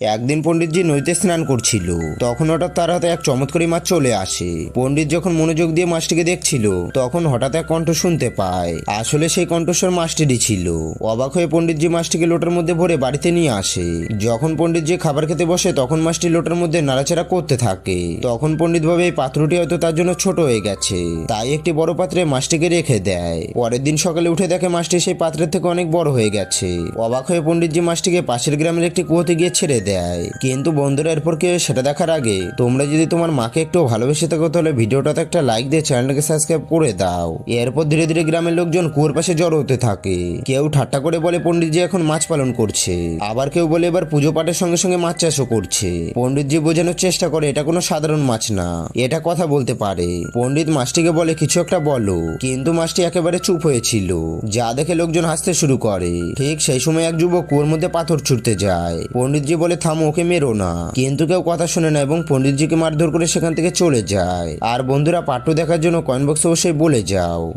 একদিন পণ্ডিতজি নদীতে স্নান করছিল। তখন হঠাৎ তার হাতে এক চমৎকারী মাছ চলে আসে। পণ্ডিত যখন মনোযোগ দিয়ে মাছটিকে দেখছিল, তখন হঠাৎ এক কণ্ঠ শুনতে পায়। আসলে সেই কণ্ঠস্বর মাছটিরই ছিল। অবাক হয়ে পণ্ডিতজি মাছটিকে লোটার মধ্যে ভরে বাড়িতে নিয়ে আসে। যখন পণ্ডিতজি খাবার খেতে বসে, তখন মাছটি লোটার মধ্যে নাড়াচাড়া করতে থাকে। তখন পণ্ডিত ভাবে এই পাত্রটি হয়তো তার জন্য ছোট হয়ে গেছে। তাই একটি বড় পাত্রে মাছটিকে রেখে দেয়। পরের দিন সকালে উঠে দেখে মাছটি সেই পাত্রের থেকে অনেক বড় হয়ে গেছে। অবাক হয়ে পণ্ডিতজি মাছটিকে পাশের গ্রামের একটি কুয়োতে গিয়ে ছেড়ে দেয়। কিন্তু বন্ধুরা, এরপর কি সেটা দেখার আগে, তোমরা যদি তোমার মাকে একটু ভালোবেসে থাকো, তাহলে ভিডিওটাতে একটা লাইক দিয়ে চ্যানেলটাকে সাবস্ক্রাইব করে দাও। এরপর ধীরে ধীরে গ্রামের লোকজন কুয়োর পাশে জড়ো হতে থাকে। কেউ ঠাট্টা করে বলে, পণ্ডিতজি এখন মাছ পালন করছে। আবার কেউ বলে, এবার পুজো পাঠের সঙ্গে সঙ্গে মাছ চাষও করছে। পণ্ডিতজি বোঝানোর চেষ্টা করে, এটা কোনো সাধারণ মাছ না, এটা কথা বলতে পারে। পণ্ডিত মাছটিকে বলে, কিছু একটা বলো। কিন্তু মাছটি একেবারে চুপ হয়েছিল যা দেখে লোকজন হাসতে শুরু করে। ঠিক সেই সময় এক যুবক কুয়োর মধ্যে পাথর ছুটতে যায়। পণ্ডিতজি বলে থামো, ওকে মেরো না। কিন্তু কেউ কথা শোনে না এবং পন্ডিতজিকে মারধর করে সেখান থেকে চলে যায়। আর বন্ধুরা, পাঠ্য দেখার জন্য কয়েন বক্সে অবশ্যই বলে যাও।